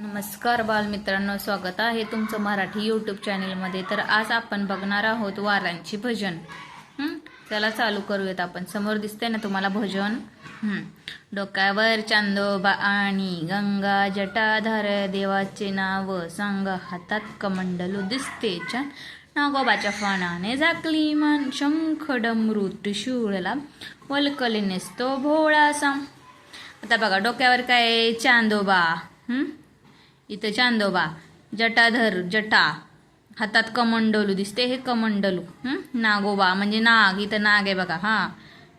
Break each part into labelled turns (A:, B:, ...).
A: नमस्कार बालमित्रांनो स्वागत आहे तुमचं मराठी यूट्यूब चॅनेलमध्ये तर आज आपण बघणार आहोत वारांची भजन. त्याला चला चालू करूयात आपण. समोर दिसते ना तुम्हाला भजन? डोक्यावर चांदोबा आणि गंगा जटाधार देवाचे नाव सांगा. हातात कमंडलू दिसते छान. नागोबाच्या फणाने झाकली मान. शंख डमरू त्रिशूळला वलकली नेसतो भोळासा आता बघा डोक्यावर काय चांदोबा. हम्म इथं चांदोबा जटाधर जटा. हातात कमंडलू दिसते हे कमंडलू. नागोबा म्हणजे नाग. इथं नाग आहे बघा. हां.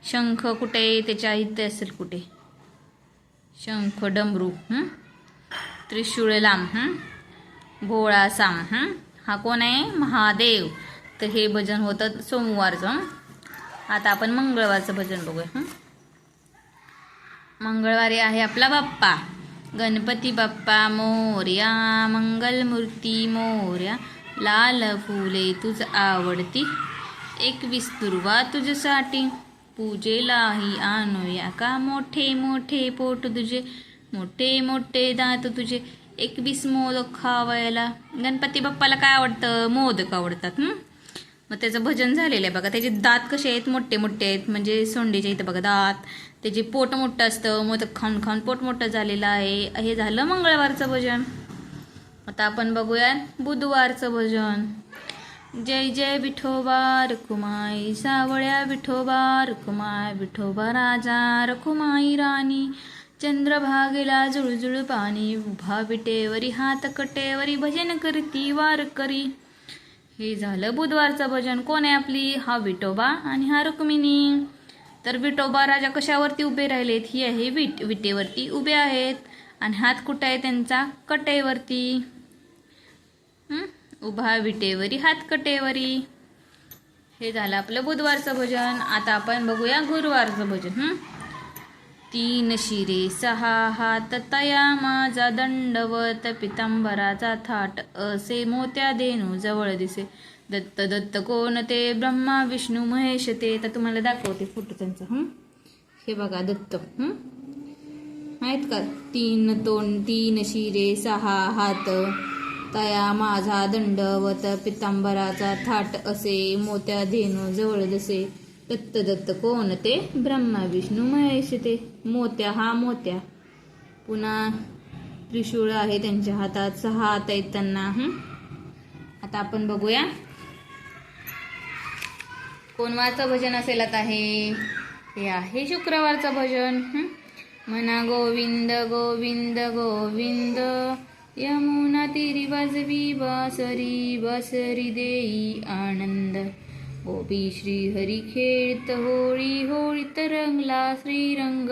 A: शंख कुठे? त्याच्या इथे असेल कुठे? शंख डमरू. त्रिशूळ लांब. हं? भोळा साम. हा? कोण आहे? महादेव. तर हे भजन होतं सोमवारचं आता आपण मंगळवारचं भजन बघूया. मंगळवारी आहे आपला बाप्पा. गणपती बाप्पा मोर्या मंगलमूर्ती मोर्या लाल फुले तुझ आवडती. एकवीस दुर्वा तुझ्यासाठी पूजेलाही आणूया का? मोठे मोठे पोट तुझे मोठे मोठे दात तुझे. एकवीस मोदक खावायला. गणपती बाप्पाला काय आवडतं? मोदक आवडतात मग त्याचं भजन झालेलं आहे बघा. त्याचे दात कसे आहेत? मोठे मोठे आहेत. म्हणजे सोंडीच्या इथं बघा दात. त्याचे पोट मोठं असतं मोदक खाऊन खाऊन पोट मोठं झालेलं आहे. हे झालं मंगळवारचं भजन. आता आपण बघूया बुधवारचं भजन. जय जय विठोबा रखुमाई सावळ्या विठोबा रखुमाय विठोबा राजा रखुमाई राणी. चंद्रभागेला जुळजुळ पाणी उभा विटेवरी हात कटेवरी भजन करती वार करी हे झालं बुधवारचं भजन. कोण आहे आपली? हा विठोबा आणि हा रुक्मिणी. तर विटोबा राजा कशावरती उभे राहिलेत? ही आहे विट विटेवरती उभे आहेत. आणि हात कुठं आहे त्यांचा? कटेवरती. उभा विटेवरी हात कटेवरी. हे झालं आपलं बुधवारचं भजन. आता आपण बघूया गुरुवारचं भजन. हं? तीन शिरे सहा हात तया माझा दंडवत पितांबराचा थाट. असे मोत्या देणू जवळ दिसे. दत्त दत्त कोण ते? ब्रह्मा विष्णू महेश ते. तर तुम्हाला दाखवते फोटो त्यांचा हं? हे बघा दत्त हं? आहेत का? तीन तोंड तीन शिरे सहा हात. तया माझा दंडवत पितांबराचा थाट असे. मोत्या धेनू जवळ जसे. दत्त दत्त कोण ते? ब्रह्मा विष्णू महेश ते. मोत्या हा मोत्या. पुन्हा त्रिशूळ आहे त्यांच्या हातात. सहा हात आहेत त्यांना आता आपण बघूया. कोणवारचं भजन असेल आता हे? हे आहे शुक्रवारचं भजन. म्हणा गोविंद गोविंद गोविंद. यमुना तिरी वाजवी बासरी बासरी देई आनंद. गोपी श्री हरी खेळत होळी होळीत रंगला श्रीरंग.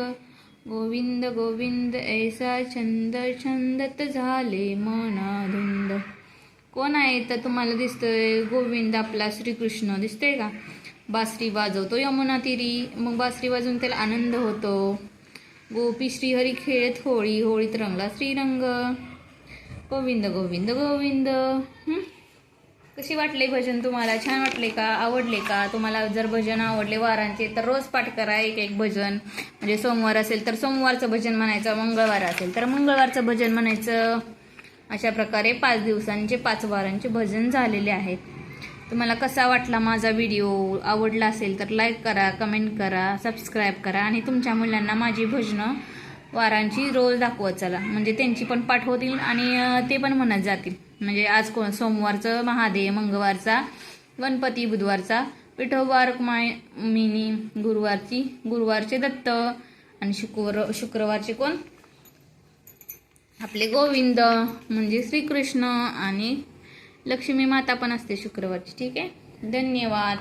A: गोविंद गोविंद ऐसा छंद छंदत झाले मनाधुंद. कोण आहे तर तुम्हाला दिसतंय गोविंद आपला श्रीकृष्ण. दिसतंय का? बासरी वाजवतो यमुना तिरी. मग बासरी वाजवून त्याला आनंद होतो. गोपी श्रीहरी खेळत होळी होळीत रंगला श्रीरंग. गोविंद गोविंद गोविंद. कसे कशी वाटले भजन तुम्हाला? छान वाटले का? आवडले का? तुम्हाला जर भजन आवडले वारांचे तर रोज पाठ करा एक एक भजन. म्हणजे सोमवार असेल तर सोमवारचं भजन म्हणायचं मंगळवार असेल तर मंगळवारचं भजन म्हणायचं. अशा प्रकारे पाच दिवसांचे पाच वारांचे भजन झालेले आहेत. तुम्हाला कसा वाटला माझा व्हिडिओ आवडला असेल तर लाईक करा कमेंट करा सबस्क्राईब करा आणि तुमच्या मुलांना माझी भजनं वारांची रोज दाखवत चला. म्हणजे त्यांची पण पाठ होतील आणि ते पण म्हणत जातील. म्हणजे आज कोण सोमवारचं महादेव मंगळवारचा गणपती बुधवारचा विठोबा माय मिनी गुरुवारची गुरुवारचे दत्त आणि शुक्र शुक्रवारचे कोण? आपले गोविंद म्हणजे श्रीकृष्ण आणि लक्ष्मी माता पण असते शुक्रवारची ठीक आहे? धन्यवाद.